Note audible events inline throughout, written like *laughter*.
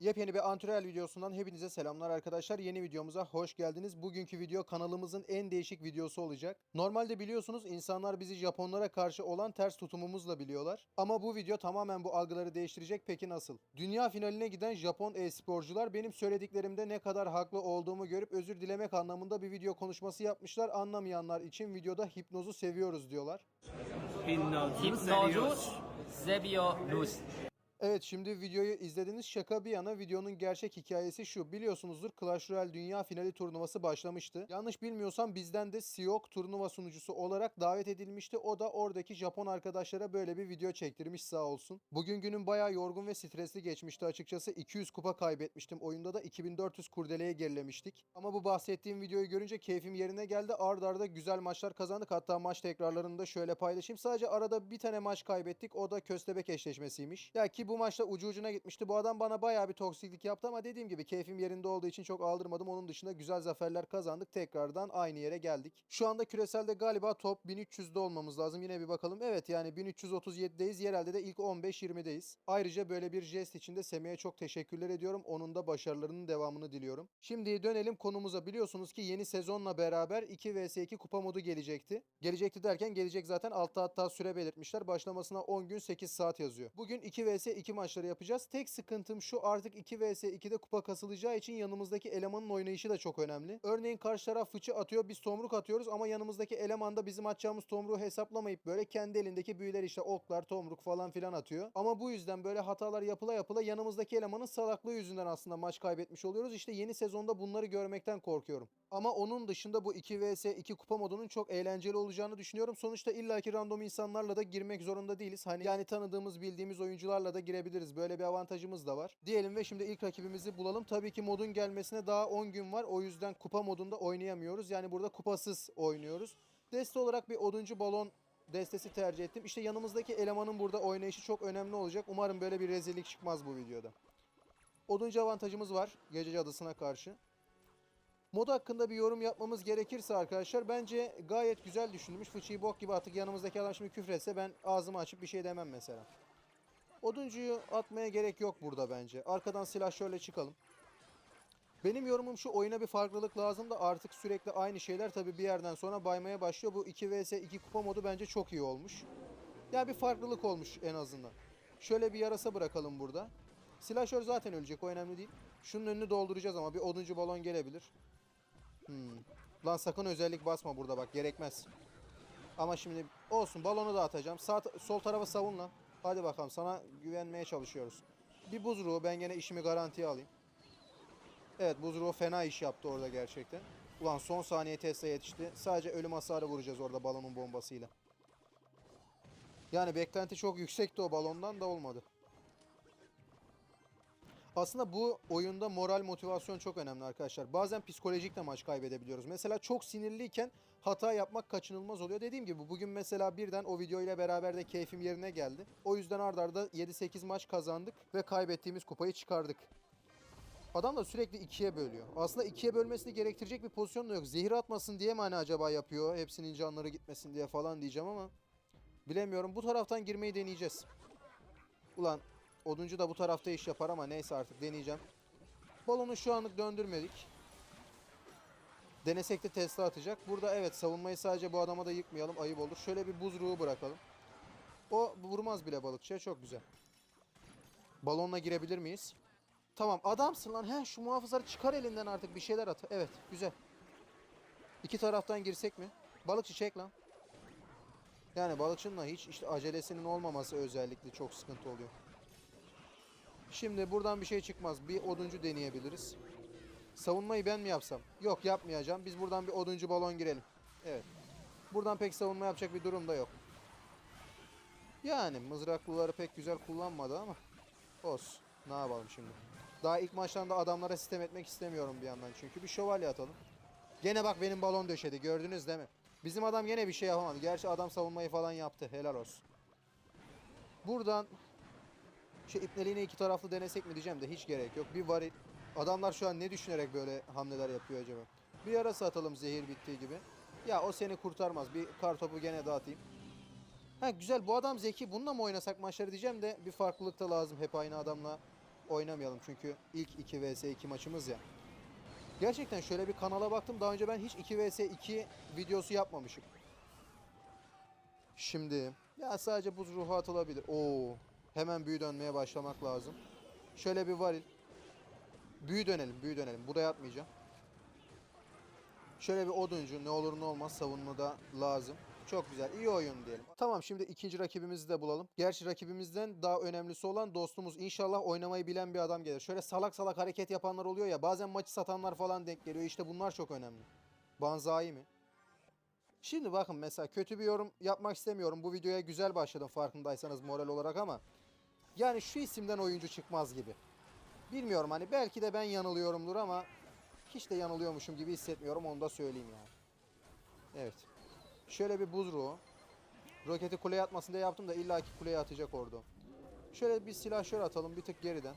Yepyeni bir antrenör videosundan hepinize selamlar arkadaşlar. Yeni videomuza hoş geldiniz. Bugünkü video kanalımızın en değişik videosu olacak. Normalde biliyorsunuz insanlar bizi Japonlara karşı olan ters tutumumuzla biliyorlar. Ama bu video tamamen bu algıları değiştirecek. Peki nasıl? Dünya finaline giden Japon e-sporcular benim söylediklerimde ne kadar haklı olduğumu görüp özür dilemek anlamında bir video konuşması yapmışlar. Anlamayanlar için videoda hipnozu seviyoruz diyorlar. Hipnozus seviyoruz. Evet şimdi videoyu izlediniz. Şaka bir yana videonun gerçek hikayesi şu. Biliyorsunuzdur Clash Royale Dünya Finali turnuvası başlamıştı. Yanlış bilmiyorsam bizden de Siok turnuva sunucusu olarak davet edilmişti. O da oradaki Japon arkadaşlara böyle bir video çektirmiş sağ olsun. Bugün günün bayağı yorgun ve stresli geçmişti açıkçası. 200 kupa kaybetmiştim. Oyunda da 2400 kurdeleye gerilemiştik. Ama bu bahsettiğim videoyu görünce keyfim yerine geldi. Ard arda güzel maçlar kazandık. Hatta maç tekrarlarını da şöyle paylaşayım. Sadece arada bir tane maç kaybettik. O da köstebek eşleşmesiymiş. Ya ki bu maçta ucu ucuna gitmişti. Bu adam bana bayağı bir toksiklik yaptı ama dediğim gibi keyfim yerinde olduğu için çok aldırmadım. Onun dışında güzel zaferler kazandık. Tekrardan aynı yere geldik. Şu anda küreselde galiba top 1300'de olmamız lazım. Yine bir bakalım. Evet yani 1337'deyiz. Yerelde de ilk 15-20'deyiz. Ayrıca böyle bir jest için de Semih'e çok teşekkürler ediyorum. Onun da başarılarının devamını diliyorum. Şimdi dönelim konumuza. Biliyorsunuz ki yeni sezonla beraber 2 vs 2 kupa modu gelecekti. Gelecekti derken gelecek zaten altta hatta süre belirtmişler. Başlamasına 10 gün 8 saat yazıyor. Bugün 2 vs 2 maçları yapacağız. Tek sıkıntım şu artık 2 vs 2'de kupa kasılacağı için yanımızdaki elemanın oynayışı da çok önemli. Örneğin karşı taraf fıçı atıyor biz tomruk atıyoruz ama yanımızdaki eleman da bizim atacağımız tomruğu hesaplamayıp böyle kendi elindeki büyüler işte oklar tomruk falan filan atıyor. Ama bu yüzden böyle hatalar yapıla yapıla yanımızdaki elemanın salaklığı yüzünden aslında maç kaybetmiş oluyoruz. İşte yeni sezonda bunları görmekten korkuyorum. Ama onun dışında bu 2 vs 2 kupa modunun çok eğlenceli olacağını düşünüyorum. Sonuçta illaki random insanlarla da girmek zorunda değiliz. Hani yani tanıdığımız, bildiğimiz oyuncularla da girebiliriz. Böyle bir avantajımız da var. Diyelim ve şimdi ilk rakibimizi bulalım. Tabii ki modun gelmesine daha 10 gün var. O yüzden kupa modunda oynayamıyoruz. Yani burada kupasız oynuyoruz. Deste olarak bir oduncu balon destesi tercih ettim. İşte yanımızdaki elemanın burada oynayışı çok önemli olacak. Umarım böyle bir rezillik çıkmaz bu videoda. Oduncu avantajımız var Gece Cadısı'na karşı. Mod hakkında bir yorum yapmamız gerekirse arkadaşlar bence gayet güzel düşünülmüş. Fıçıyı bok gibi attık. Yanımızdaki adam şimdi küfretse ben ağzımı açıp bir şey demem mesela. Oduncuyu atmaya gerek yok burada bence. Arkadan silah şöyle çıkalım. Benim yorumum şu oyuna bir farklılık lazım da artık sürekli aynı şeyler tabii bir yerden sonra baymaya başlıyor. Bu 2 vs 2 kupa modu bence çok iyi olmuş. Ya bir farklılık olmuş en azından. Şöyle bir yarasa bırakalım burada. Silahşör zaten ölecek o önemli değil. Şunun önünü dolduracağız ama bir oduncu balon gelebilir. Hmm. Lan sakın özellik basma burada bak gerekmez. Ama şimdi olsun balonu da atacağım. Sağ, sol tarafa savun lan. Hadi bakalım sana güvenmeye çalışıyoruz. Bir buzruğu ben gene işimi garantiye alayım. Evet buzruğu fena iş yaptı orada gerçekten. Ulan son saniye Tesla yetişti. Sadece ölüm hasarı vuracağız orada balonun bombasıyla. Yani beklenti çok yüksekti o balondan da olmadı. Aslında bu oyunda moral motivasyon çok önemli arkadaşlar. Bazen psikolojik de maç kaybedebiliyoruz. Mesela çok sinirliyken hata yapmak kaçınılmaz oluyor. Dediğim gibi bugün mesela birden o video ile beraber de keyfim yerine geldi. O yüzden ardarda arda 7-8 maç kazandık ve kaybettiğimiz kupayı çıkardık. Adam da sürekli ikiye bölüyor. Aslında ikiye bölmesini gerektirecek bir pozisyon da yok. Zehir atmasın diye mi hani acaba yapıyor? Hepsinin canları gitmesin diye falan diyeceğim ama bilemiyorum. Bu taraftan girmeyi deneyeceğiz. Ulan Oduncu da bu tarafta iş yapar ama neyse artık deneyeceğim. Balonu şu anlık döndürmedik. Denesek de Tesla atacak. Burada evet savunmayı sadece bu adama da yıkmayalım. Ayıp olur. Şöyle bir buzruğu bırakalım. O vurmaz bile balıkçıya. Çok güzel. Balonla girebilir miyiz? Tamam adamsın lan. He şu muhafızları çıkar elinden artık bir şeyler at. Evet güzel. İki taraftan girsek mi? Balıkçı çek lan. Yani balıkçının da hiç işte acelesinin olmaması özellikle çok sıkıntı oluyor. Şimdi buradan bir şey çıkmaz. Bir oduncu deneyebiliriz. Savunmayı ben mi yapsam? Yok yapmayacağım. Biz buradan bir oduncu balon girelim. Evet. Buradan pek savunma yapacak bir durum da yok. Yani mızraklıları pek güzel kullanmadı ama olsun. Ne yapalım şimdi? Daha ilk maçtan da adamlara sistem etmek istemiyorum bir yandan çünkü. Bir şövalye atalım. Gene bak benim balon döşedi. Gördünüz değil mi? Bizim adam gene bir şey yapamadı. Gerçi adam savunmayı falan yaptı. Helal olsun. Buradan şu ipneliğini iki taraflı denesek mi diyeceğim de hiç gerek yok. Bir varil. Adamlar şu an ne düşünerek böyle hamleler yapıyor acaba? Bir yarasa atalım zehir bittiği gibi. Ya o seni kurtarmaz. Bir kar topu gene dağıtayım. Ha güzel bu adam zeki. Bununla mı oynasak maçları diyeceğim de bir farklılık da lazım hep aynı adamla oynamayalım çünkü ilk 2 vs 2 maçımız ya. Gerçekten şöyle bir kanala baktım. Daha önce ben hiç 2 vs 2 videosu yapmamışım. Şimdi ya sadece buz ruhu atılabilir. Oo, hemen büyü dönmeye başlamak lazım. Şöyle bir varil. Büyü dönelim, büyü dönelim. Buraya atmayacağım. Şöyle bir oduncu ne olur ne olmaz savunmada lazım. Çok güzel. iyi oyun diyelim. Tamam şimdi ikinci rakibimizi de bulalım. Gerçi rakibimizden daha önemlisi olan dostumuz. İnşallah oynamayı bilen bir adam gelir. Şöyle salak salak hareket yapanlar oluyor ya. Bazen maçı satanlar falan denk geliyor. İşte bunlar çok önemli. Banzai mi? Şimdi bakın mesela kötü bir yorum yapmak istemiyorum. Bu videoya güzel başladım farkındaysanız moral olarak ama. Yani şu isimden oyuncu çıkmaz gibi. Bilmiyorum hani belki de ben yanılıyorumdur ama hiç de yanılıyormuşum gibi hissetmiyorum onu da söyleyeyim yani. Evet. Şöyle bir buz ruhu. Roketi kuleye atmasın diye yaptım da illaki kuleye atacak orada. Şöyle bir silah şöyle atalım bir tık geriden.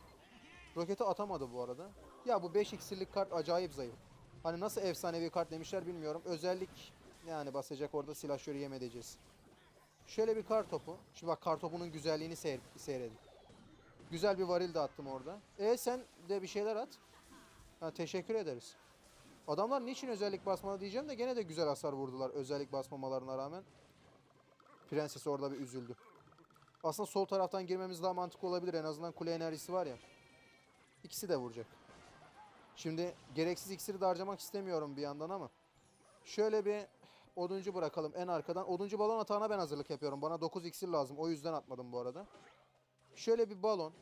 Roketi atamadı bu arada. Ya bu 5 iksirlik kart acayip zayıf. Hani nasıl efsanevi kart demişler bilmiyorum. Özellik yani basacak orada silahşörü yem edeceğiz. Şöyle bir kar topu. Şimdi bak kar topunun güzelliğini seyredin. Güzel bir varil de attım orada. E sen de bir şeyler at. Ha, teşekkür ederiz. Adamlar niçin özellik basmalı diyeceğim de gene de güzel hasar vurdular özellik basmamalarına rağmen. Prenses orada bir üzüldü. Aslında sol taraftan girmemiz daha mantıklı olabilir. En azından kule enerjisi var ya. İkisi de vuracak. Şimdi gereksiz iksiri de harcamak istemiyorum bir yandan ama. Şöyle bir oduncu bırakalım en arkadan. Oduncu balon atağına ben hazırlık yapıyorum. Bana 9 iksir lazım. O yüzden atmadım bu arada. Şöyle bir balon.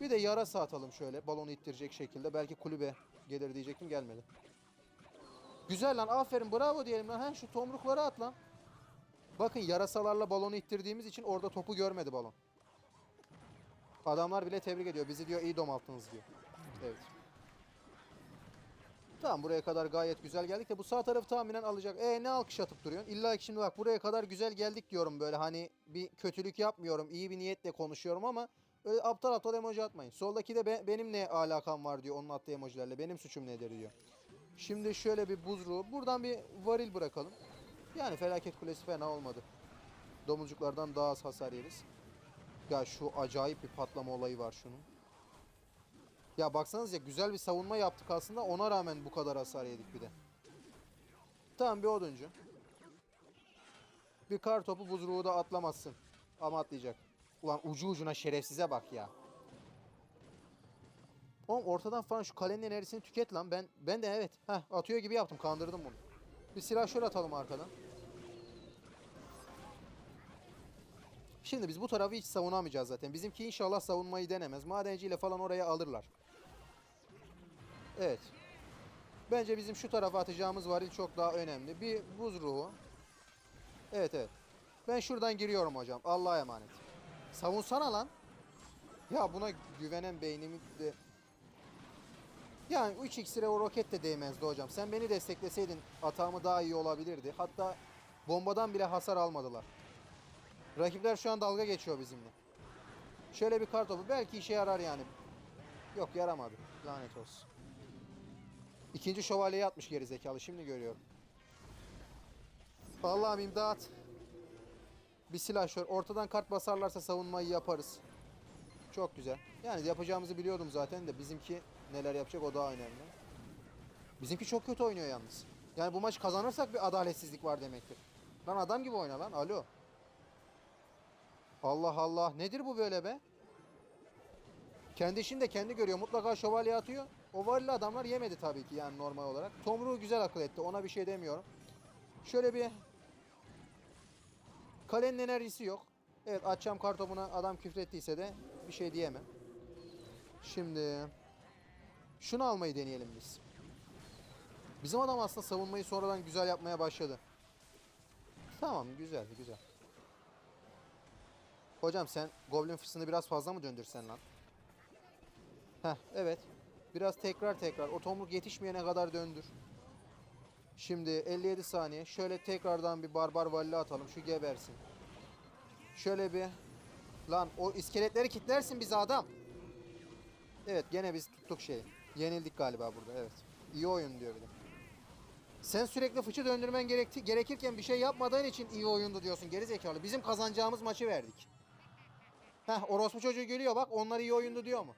Bir de yarasa atalım şöyle. Balonu ittirecek şekilde. Belki kulübe gelir diyecektim gelmedi. Güzel lan aferin bravo diyelim lan. He, şu tomrukları at lan. Bakın yarasalarla balonu ittirdiğimiz için orada topu görmedi balon. Adamlar bile tebrik ediyor. Bizi diyor iyi domalttınız diyor. Evet. Tamam buraya kadar gayet güzel geldik de bu sağ tarafı tahminen alacak. E ne alkış atıp duruyorsun? İlla ki şimdi bak buraya kadar güzel geldik diyorum böyle hani bir kötülük yapmıyorum. iyi bir niyetle konuşuyorum ama öyle aptal aptal emoji atmayın. Soldaki de be- benim ne alakam var diyor onun attığı emojilerle. Benim suçum nedir diyor. Şimdi şöyle bir buzruğu. Buradan bir varil bırakalım. Yani felaket kulesi fena olmadı. Domuzcuklardan daha az hasar yeriz. Ya şu acayip bir patlama olayı var şunun. Ya baksanız ya güzel bir savunma yaptık aslında ona rağmen bu kadar hasar yedik bir de. Tamam bir oduncu. Bir kar topu buzruğu da atlamazsın. Ama atlayacak. Ulan ucu ucuna şerefsize bak ya. Oğlum ortadan falan şu kalenin enerjisini tüket lan. Ben ben de evet. Heh, atıyor gibi yaptım. Kandırdım bunu. Bir silah şöyle atalım arkadan. Şimdi biz bu tarafı hiç savunamayacağız zaten. Bizimki inşallah savunmayı denemez. Madenciyle falan oraya alırlar. Evet. Bence bizim şu tarafa atacağımız varil çok daha önemli. Bir buz ruhu. Evet evet. Ben şuradan giriyorum hocam. Allah'a emanet. Savunsana lan. Ya buna güvenen beynimi de... Yani 3 iksire o roket de değmezdi hocam. Sen beni destekleseydin atağımı daha iyi olabilirdi. Hatta bombadan bile hasar almadılar. Rakipler şu an dalga geçiyor bizimle. Şöyle bir kar topu belki işe yarar yani. Yok yaramadı. Lanet olsun. İkinci şövalyeyi atmış geri zekalı. Şimdi görüyorum. Allah'ım imdat. Bir silahşör. Ortadan kart basarlarsa savunmayı yaparız. Çok güzel. Yani yapacağımızı biliyordum zaten de bizimki neler yapacak o daha önemli. Bizimki çok kötü oynuyor yalnız. Yani bu maç kazanırsak bir adaletsizlik var demektir. Lan adam gibi oyna lan. Alo. Allah Allah. Nedir bu böyle be? Kendi işini de kendi görüyor. Mutlaka şövalye atıyor. O varlı adamlar yemedi tabii ki yani normal olarak. Tomruğu güzel akıl etti. Ona bir şey demiyorum. Şöyle bir kalenin enerjisi yok. Evet açacağım kartopuna adam küfrettiyse de bir şey diyemem. Şimdi şunu almayı deneyelim biz. Bizim adam aslında savunmayı sonradan güzel yapmaya başladı. Tamam güzel güzel. Hocam sen Goblin fıstığını biraz fazla mı döndürsen lan? Heh evet. Biraz tekrar tekrar. O tomruk yetişmeyene kadar döndür. Şimdi 57 saniye. Şöyle tekrardan bir barbar valli atalım. Şu gebersin. Şöyle bir. Lan o iskeletleri kitlersin bize adam. Evet gene biz tuttuk şeyi. Yenildik galiba burada evet. İyi oyun diyor bir de. Sen sürekli fıçı döndürmen gerekti, gerekirken bir şey yapmadığın için iyi oyundu diyorsun geri zekalı. Bizim kazanacağımız maçı verdik. Heh orospu çocuğu geliyor bak onlar iyi oyundu diyor mu?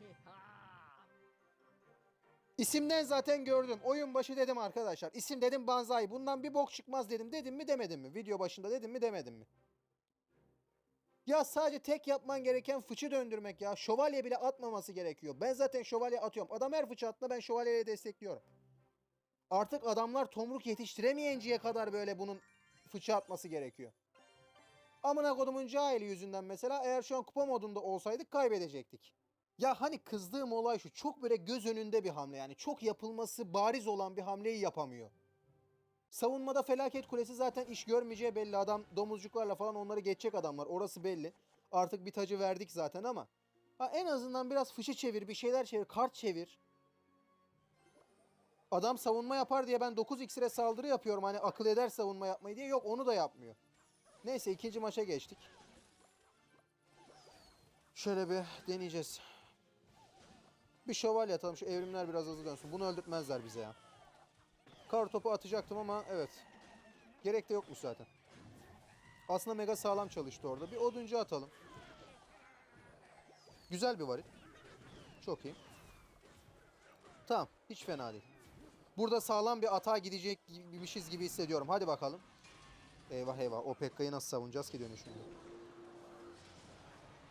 İsimden zaten gördüm. Oyun başı dedim arkadaşlar. İsim dedim Banzai. Bundan bir bok çıkmaz dedim. Dedim mi demedim mi? Video başında dedim mi demedim mi? Ya sadece tek yapman gereken fıçı döndürmek ya. Şövalye bile atmaması gerekiyor. Ben zaten şövalye atıyorum. Adam her fıçı attığında ben şövalyeyle destekliyorum. Artık adamlar tomruk yetiştiremeyinceye kadar böyle bunun fıçı atması gerekiyor. Amına kodumun cahili yüzünden mesela eğer şu an kupa modunda olsaydık kaybedecektik. Ya hani kızdığım olay şu çok böyle göz önünde bir hamle yani çok yapılması bariz olan bir hamleyi yapamıyor. Savunmada felaket kulesi zaten iş görmeyeceği belli adam domuzcuklarla falan onları geçecek adamlar orası belli. Artık bir tacı verdik zaten ama ha en azından biraz fışı çevir bir şeyler çevir kart çevir. Adam savunma yapar diye ben 9 iksire saldırı yapıyorum hani akıl eder savunma yapmayı diye yok onu da yapmıyor. Neyse ikinci maça geçtik. Şöyle bir deneyeceğiz. Bir şövalye atalım. Şu evrimler biraz hızlı dönsün. Bunu öldürtmezler bize ya. Kar topu atacaktım ama evet. Gerek de yokmuş zaten. Aslında mega sağlam çalıştı orada. Bir oduncu atalım. Güzel bir varil. Çok iyi. Tamam. Hiç fena değil. Burada sağlam bir atağa gidecek gibiymişiz gibi hissediyorum. Hadi bakalım. Eyvah eyvah. O Pekka'yı nasıl savunacağız ki dönüşümde?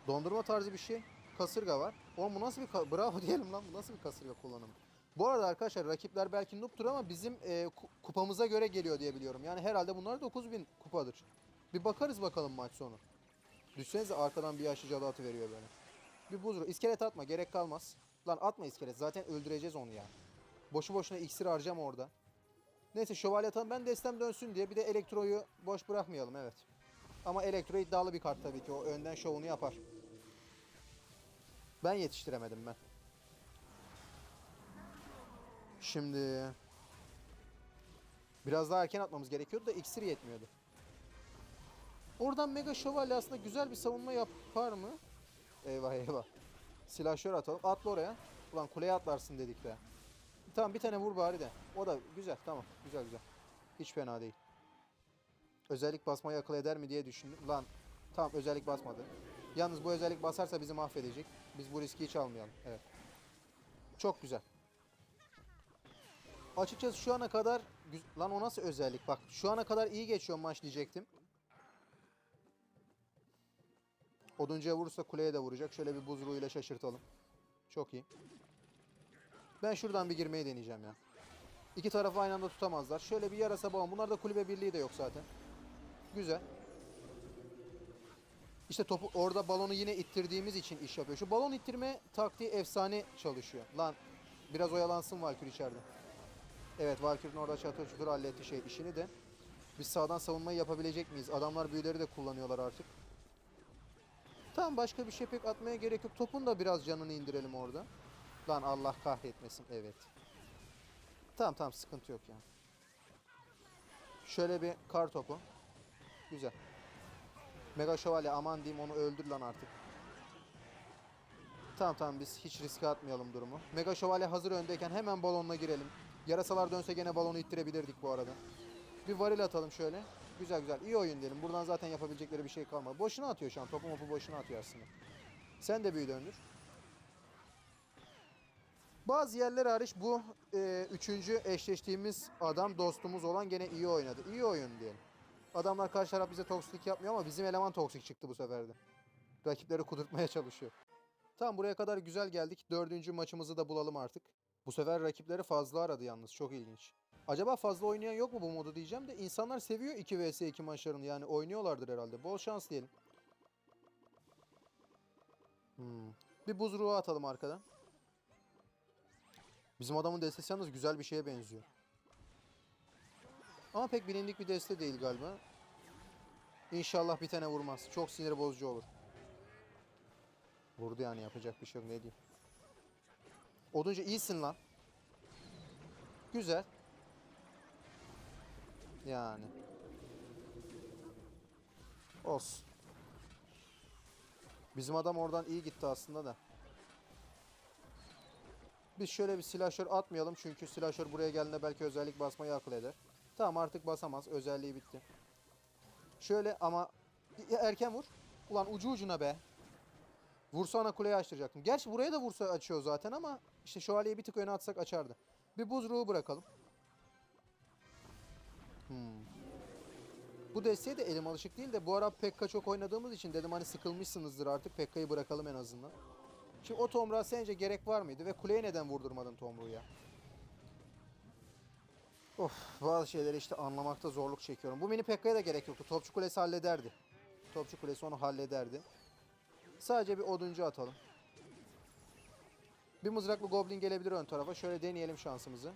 Dondurma tarzı bir şey. Kasırga var. Oğlum bu nasıl bir bravo *laughs* diyelim lan bu nasıl bir kasırga kullanımı? Bu arada arkadaşlar rakipler belki noob'tur ama bizim e, ku- kupamıza göre geliyor diye biliyorum. Yani herhalde bunlar 9000 kupadır. Bir bakarız bakalım maç sonu. Düşsenize arkadan bir yaşlı cadı atı veriyor böyle. Bir buzru. İskelet atma gerek kalmaz. Lan atma iskelet zaten öldüreceğiz onu ya. Boşu boşuna iksir harcama orada. Neyse şövalye atalım ben destem dönsün diye bir de elektroyu boş bırakmayalım evet. Ama elektro iddialı bir kart tabii ki o önden şovunu yapar. Ben yetiştiremedim ben. Şimdi biraz daha erken atmamız gerekiyordu da iksir yetmiyordu. Oradan Mega Şövalye aslında güzel bir savunma yapar mı? Eyvah eyvah. Silahşör atalım. Atla oraya. Ulan kuleye atlarsın dedik be. Tamam bir tane vur bari de. O da güzel tamam. Güzel güzel. Hiç fena değil. Özellik basmayı akıl eder mi diye düşündüm. Lan tamam özellik basmadı. Yalnız bu özellik basarsa bizi mahvedecek. Biz bu riski hiç almayalım. Evet. Çok güzel. Açıkçası şu ana kadar lan o nasıl özellik? Bak şu ana kadar iyi geçiyor maç diyecektim. Oduncuya vurursa kuleye de vuracak. Şöyle bir buzruğuyla şaşırtalım. Çok iyi. Ben şuradan bir girmeyi deneyeceğim ya. İki tarafı aynı anda tutamazlar. Şöyle bir yarasa bağım. Bunlarda kulübe birliği de yok zaten. Güzel. İşte topu orada balonu yine ittirdiğimiz için iş yapıyor. Şu balon ittirme taktiği efsane çalışıyor. Lan biraz oyalansın Valkür içeride. Evet Valkür'ün orada çatır çutur halletti şey işini de. Biz sağdan savunmayı yapabilecek miyiz? Adamlar büyüleri de kullanıyorlar artık. Tamam başka bir şey pek atmaya gerek yok. Topun da biraz canını indirelim orada. Lan Allah kahretmesin. Evet. Tamam tamam sıkıntı yok yani. Şöyle bir kar topu. Güzel. Mega Şövalye aman diyeyim onu öldür lan artık. Tamam tamam biz hiç riske atmayalım durumu. Mega Şövalye hazır öndeyken hemen balonla girelim. Yarasalar dönse gene balonu ittirebilirdik bu arada. Bir varil atalım şöyle. Güzel güzel. İyi oyun diyelim. Buradan zaten yapabilecekleri bir şey kalmadı. Boşuna atıyor şu an. Topu mopu boşuna atıyor aslında. Sen de büyü döndür. Bazı yerler hariç bu e, üçüncü eşleştiğimiz adam dostumuz olan gene iyi oynadı. İyi oyun diyelim. Adamlar karşı taraf bize toksik yapmıyor ama bizim eleman toksik çıktı bu sefer de. Rakipleri kudurtmaya çalışıyor. Tamam buraya kadar güzel geldik. Dördüncü maçımızı da bulalım artık. Bu sefer rakipleri fazla aradı yalnız. Çok ilginç. Acaba fazla oynayan yok mu bu modu diyeceğim de insanlar seviyor 2 vs 2 maçlarını yani oynuyorlardır herhalde. Bol şans diyelim. Hmm. Bir buzruğu atalım arkadan. Bizim adamın destesi yalnız güzel bir şeye benziyor. Ama pek bilindik bir deste değil galiba. İnşallah bir tane vurmaz. Çok sinir bozucu olur. Vurdu yani yapacak bir şey yok ne diyeyim. Oduncu iyisin lan. Güzel. Yani. Olsun. Bizim adam oradan iyi gitti aslında da. Biz şöyle bir silahşör atmayalım çünkü silahşör buraya geldiğinde belki özellik basmayı akıl eder. Tamam artık basamaz. Özelliği bitti. Şöyle ama erken vur. Ulan ucu ucuna be. Vursa ana kuleyi açtıracaktım. Gerçi buraya da vursa açıyor zaten ama işte şövalyeyi bir tık öne atsak açardı. Bir buz ruhu bırakalım. Hmm. Bu desteğe de elim alışık değil de bu ara Pekka çok oynadığımız için dedim hani sıkılmışsınızdır artık Pekka'yı bırakalım en azından. Şimdi o Tomruğ'a sence gerek var mıydı ve kuleye neden vurdurmadın Tomruğu ya? Of bazı şeyleri işte anlamakta zorluk çekiyorum. Bu mini Pekka'ya da gerek yoktu. Topçu Kulesi hallederdi. Topçu Kulesi onu hallederdi. Sadece bir oduncu atalım. Bir mızraklı goblin gelebilir ön tarafa. Şöyle deneyelim şansımızı.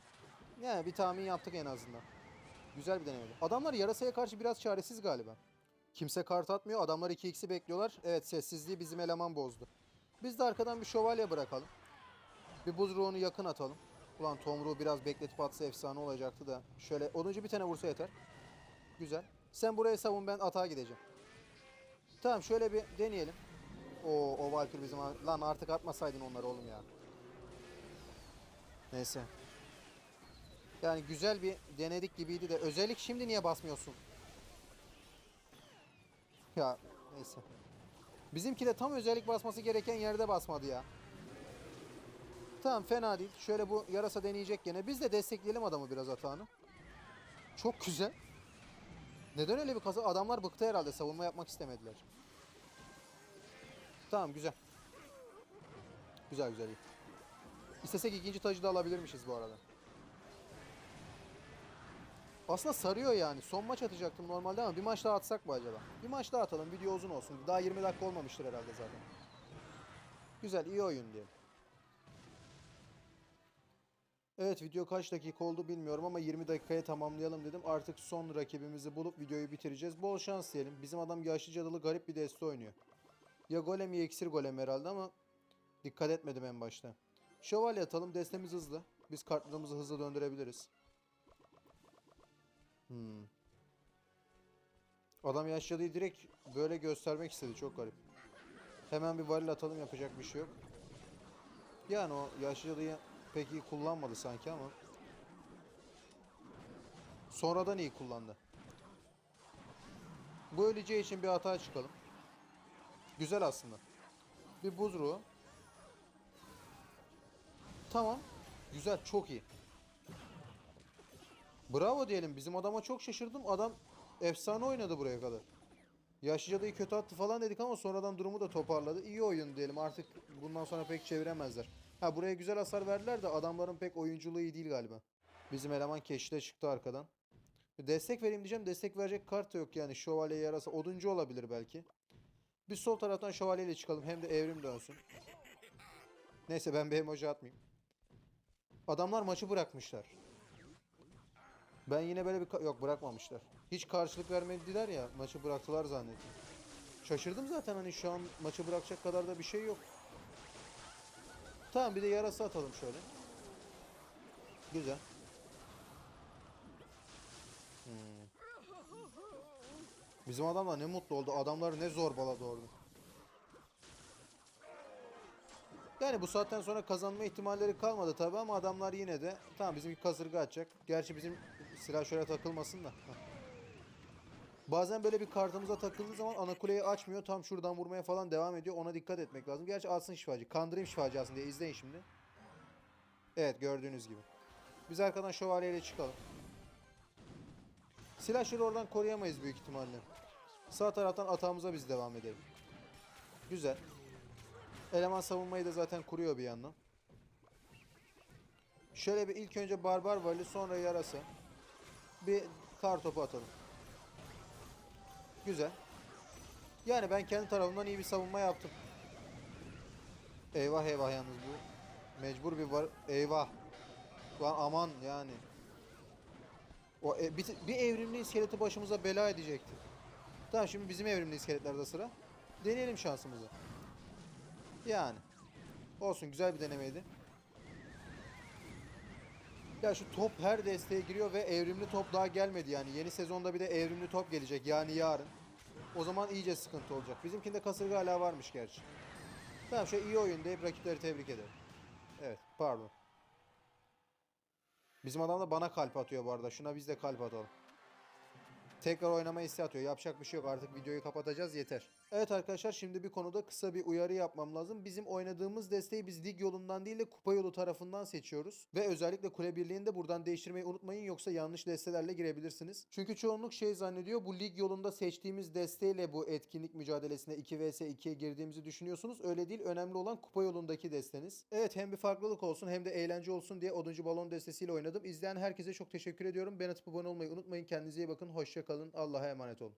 Yani bir tahmin yaptık en azından. Güzel bir denemeydi. Adamlar yarasaya karşı biraz çaresiz galiba. Kimse kart atmıyor. Adamlar 2x'i bekliyorlar. Evet sessizliği bizim eleman bozdu. Biz de arkadan bir şövalye bırakalım. Bir buz ruhunu yakın atalım. Ulan Tomruğu biraz bekletip atsa efsane olacaktı da. Şöyle oduncu bir tane vursa yeter. Güzel. Sen buraya savun ben atağa gideceğim. Tamam şöyle bir deneyelim. Oo, o Valkyrie bizim... Lan artık atmasaydın onları oğlum ya. Neyse. Yani güzel bir denedik gibiydi de. Özellik şimdi niye basmıyorsun? Ya neyse. Bizimki de tam özellik basması gereken yerde basmadı ya. Tamam fena değil. Şöyle bu yarasa deneyecek gene. Biz de destekleyelim adamı biraz atağını. Çok güzel. Neden öyle bir kasa? Adamlar bıktı herhalde. Savunma yapmak istemediler. Tamam güzel. Güzel güzel iyi. İstesek ikinci tacı da alabilirmişiz bu arada. Aslında sarıyor yani. Son maç atacaktım normalde ama bir maç daha atsak mı acaba? Bir maç daha atalım. Video uzun olsun. Daha 20 dakika olmamıştır herhalde zaten. Güzel, iyi oyun diyelim. Evet video kaç dakika oldu bilmiyorum ama 20 dakikaya tamamlayalım dedim. Artık son rakibimizi bulup videoyu bitireceğiz. Bol şans diyelim. Bizim adam yaşlı cadılı garip bir deste oynuyor. Ya golem ya iksir golem herhalde ama dikkat etmedim en başta. Şövalye atalım. Destemiz hızlı. Biz kartlarımızı hızlı döndürebiliriz. Hmm. Adam yaşlıyı direkt böyle göstermek istedi. Çok garip. Hemen bir varil atalım yapacak bir şey yok. Yani o yaşlıyı pek iyi kullanmadı sanki ama. Sonradan iyi kullandı. Bu öleceği için bir hata çıkalım. Güzel aslında. Bir buz ruhu. Tamam. Güzel çok iyi. Bravo diyelim. Bizim adama çok şaşırdım. Adam efsane oynadı buraya kadar. Yaşlı cadıyı kötü attı falan dedik ama sonradan durumu da toparladı. İyi oyun diyelim. Artık bundan sonra pek çeviremezler. Ha buraya güzel hasar verdiler de adamların pek oyunculuğu iyi değil galiba. Bizim eleman keşile çıktı arkadan. Destek vereyim diyeceğim. Destek verecek kart yok yani. Şövalye yarasa. Oduncu olabilir belki. Biz sol taraftan şövalyeyle çıkalım. Hem de evrim dönsün. Neyse ben bir emoji atmayayım. Adamlar maçı bırakmışlar. Ben yine böyle bir... Yok bırakmamışlar. Hiç karşılık vermediler ya. Maçı bıraktılar zannettim. Şaşırdım zaten hani şu an maçı bırakacak kadar da bir şey yok. Tamam bir de yarası atalım şöyle. Güzel. Hmm. Bizim adamlar ne mutlu oldu. Adamlar ne zorbaladı orada. Yani bu saatten sonra kazanma ihtimalleri kalmadı tabi ama adamlar yine de tamam bizimki kasırga atacak. Gerçi bizim silah şöyle takılmasın da. Bazen böyle bir kartımıza takıldığı zaman ana kuleyi açmıyor. Tam şuradan vurmaya falan devam ediyor. Ona dikkat etmek lazım. Gerçi alsın şifacı. Kandırayım şifacı aslında diye izleyin şimdi. Evet gördüğünüz gibi. Biz arkadan şövalyeyle çıkalım. Silahları oradan koruyamayız büyük ihtimalle. Sağ taraftan atağımıza biz devam edelim. Güzel. Eleman savunmayı da zaten kuruyor bir yandan. Şöyle bir ilk önce barbar vali sonra yarasa. Bir kar topu atalım. Güzel. Yani ben kendi tarafımdan iyi bir savunma yaptım. Eyvah eyvah yalnız bu. Mecbur bir var. Eyvah. Lan aman yani. O e, bir, bir evrimli iskeleti başımıza bela edecekti. Tamam şimdi bizim evrimli iskeletlerde sıra. Deneyelim şansımızı. Yani. Olsun güzel bir denemeydi. Ya şu top her desteğe giriyor ve evrimli top daha gelmedi yani. Yeni sezonda bir de evrimli top gelecek yani yarın. O zaman iyice sıkıntı olacak. Bizimkinde kasırga hala varmış gerçi. Tamam şu iyi oyun deyip rakipleri tebrik ederim. Evet pardon. Bizim adam da bana kalp atıyor bu arada. Şuna biz de kalp atalım. Tekrar oynama isteği atıyor. Yapacak bir şey yok. Artık videoyu kapatacağız yeter. Evet arkadaşlar şimdi bir konuda kısa bir uyarı yapmam lazım. Bizim oynadığımız desteği biz lig yolundan değil de kupa yolu tarafından seçiyoruz. Ve özellikle kule birliğini de buradan değiştirmeyi unutmayın yoksa yanlış destelerle girebilirsiniz. Çünkü çoğunluk şey zannediyor bu lig yolunda seçtiğimiz desteğiyle bu etkinlik mücadelesine 2 vs 2'ye girdiğimizi düşünüyorsunuz. Öyle değil önemli olan kupa yolundaki desteniz. Evet hem bir farklılık olsun hem de eğlence olsun diye oduncu balon destesiyle oynadım. İzleyen herkese çok teşekkür ediyorum. Ben atıp abone olmayı unutmayın. Kendinize iyi bakın. Hoşça kalın. Allah'a emanet olun.